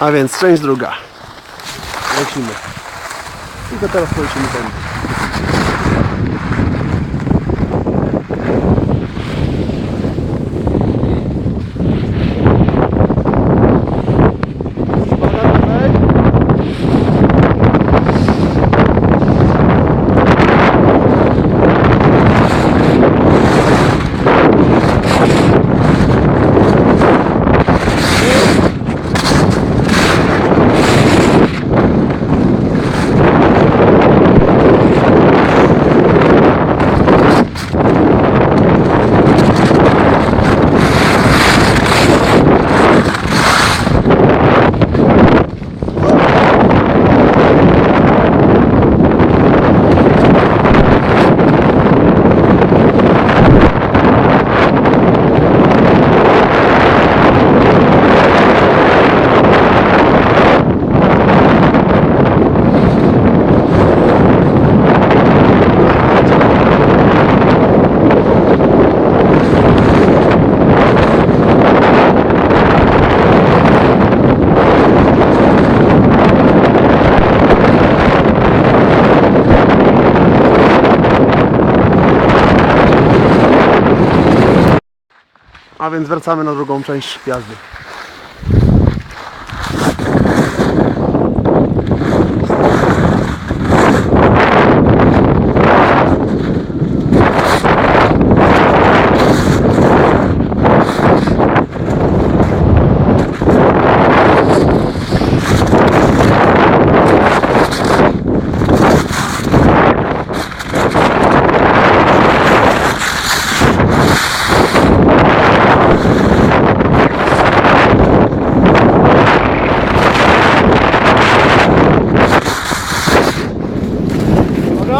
A więc część druga. Lecimy. I to teraz polecimy ten. A więc wracamy na drugą część jazdy.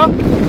huh?